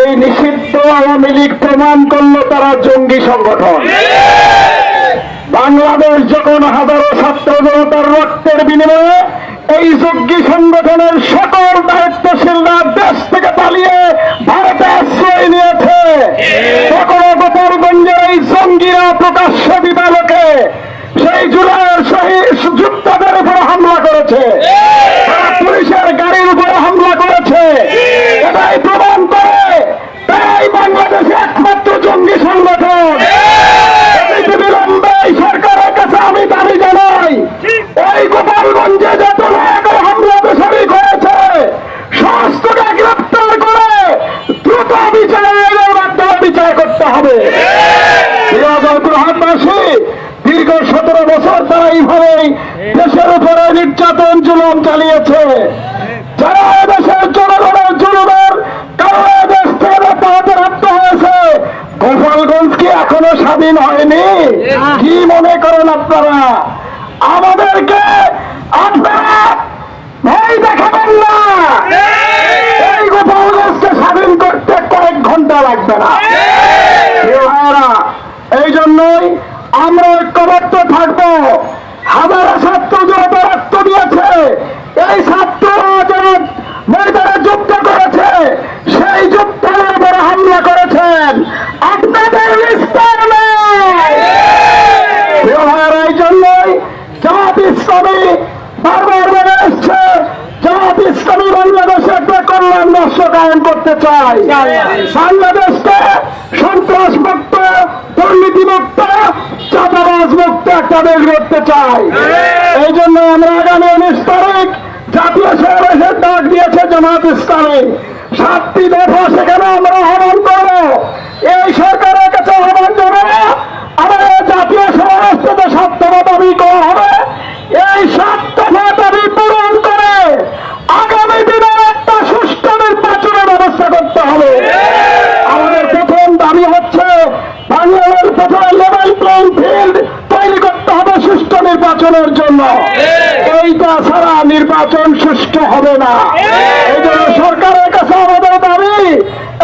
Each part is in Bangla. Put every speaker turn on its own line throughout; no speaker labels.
এই নিষিদ্ধ লীগ প্রমাণ তারা জঙ্গি সংগঠন। বাংলাদেশ যখন হাজারো ছাত্র জনতার রক্তের বিনিময়ে এই যজ্ঞ সংগঠনের সকল দায়িত্বশীলরা দেশ থেকে পালিয়ে ভারতে আশ্রয় নিয়েছে তখন গোপালগঞ্জের এই জঙ্গিরা প্রকাশ্য বিবালকে সেই জুলাইয়ের শহীদ যোদ্ধাদের উপর হামলা করেছে তারা পুলিশের গাড়ির উপরে হামলা করেছে এটাই প্রমাণ করে তাই বাংলাদেশে একমাত্র জঙ্গি সংগঠন অনতি বিলম্বে এই সরকারের কাছে আমি দাবি জানাই ওই গোপালগঞ্জে যত নায়কের হামলাতে শরিক হয়েছে সমস্তকে গ্রেপ্তার করে দ্রুত বিচারের মাধ্যমে বিচার করতে হবে প্রিয় জয়পুরহাটবাসী দীর্ঘ সতেরো বছর তারা এইভাবেই দেশের উপরে নির্যাতন, জুলুম চালিয়েছে। যারা দেশের জনগণের জুলুমের কারণে দেশ থেকে তাদের রক্ত হয়েছে, গোপালগঞ্জ কি এখনও স্বাধীন হয়নি? কি মনে করেন আপনারা? আমাদেরকে আপনারা ভয় দেখাবেন না। এই গোপালগঞ্জকে স্বাধীন করতে কয়েক ঘণ্টা লাগবে না। এই জন্যই আমরা ঐক্যবদ্ধ থাকব। হাজারো ছাত্র জনতা রক্ত দিয়েছে। এই ছাত্ররা ময়দানে যুদ্ধ করেছে। সেই যুদ্ধের উপরে হামলা করেছেন। আপনাদের বিস্তার এই জন্যই জামাত ইসলামী বারবার বলে এসছে জামাত ইসলামী বাংলাদেশে একটা কল্যাণ রাষ্ট্র করতে চাই বাংলাদেশকে সন্ত্রাস মুক্ত দুর্নীতি বক্তা চাঁদাবাজ মুক্ত একটা দেশ করতে চাই। এই জন্য আমরা আগামী উনিশ তারিখ জাতীয় সমাবেশের ডাক দিয়েছে জামাত ইসলামী। সাতটি দফা সেখানে আমরা আহ্বান করব। নির্বাচনের জন্য এইটা ছাড়া নির্বাচন সুষ্ঠু হবে না। এই জন্য সরকারের কাছে আমাদের দাবি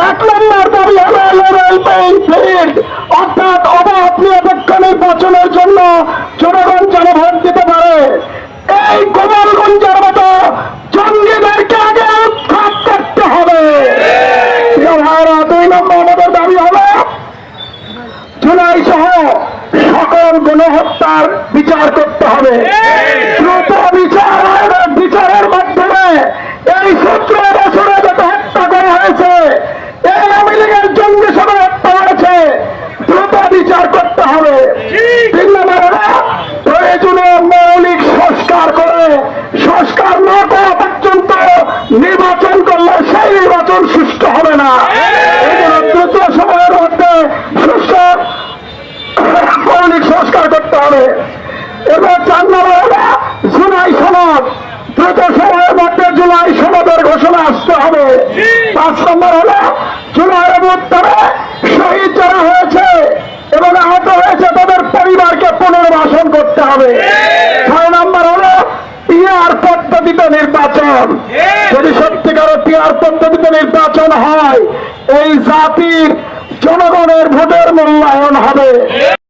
এক নম্বর দাবি হলো লেভেল প্লেইং ফিল্ড অর্থাৎ অবাধ নিরপেক্ষ নির্বাচনের জন্য জনগণ গণহত্যার বিচার করতে হবে। দ্রুত বিচার বিচারের মাধ্যমে এই সতেরো বছরে যত হত্যা করা হয়েছে এই আওয়ামী লীগের জঙ্গি সবাই হত্যা হয়েছে দ্রুত বিচার করতে হবে। তিন নম্বরে প্রয়োজনীয় মৌলিক সংস্কার করে সংস্কার না করা পর্যন্ত নির্বাচন করলে সেই নির্বাচন সুষ্ঠু হবে না এই জন্য দ্রুত সময়ের মধ্যে সুষ্ঠু মৌলিক সংস্কার করতে হবে। এবার চার নম্বর জুলাই সনদ। দ্রুত সময়ের মধ্যে জুলাই সনদের ঘোষণা আসতে হবে। পাঁচ নম্বর হলো জুলাই উত্তরে শহীদ যারা হয়েছে এবং আহত হয়েছে, তাদের পরিবারকে পুনর্বাসন করতে হবে। ছয় নম্বর হলো পিআর পদ্ধতিতে নির্বাচন। যদি সত্যিকার পিআর পদ্ধতিতে নির্বাচন হয়, এই জাতির জনগণের ভোটের মূল্যায়ন হবে।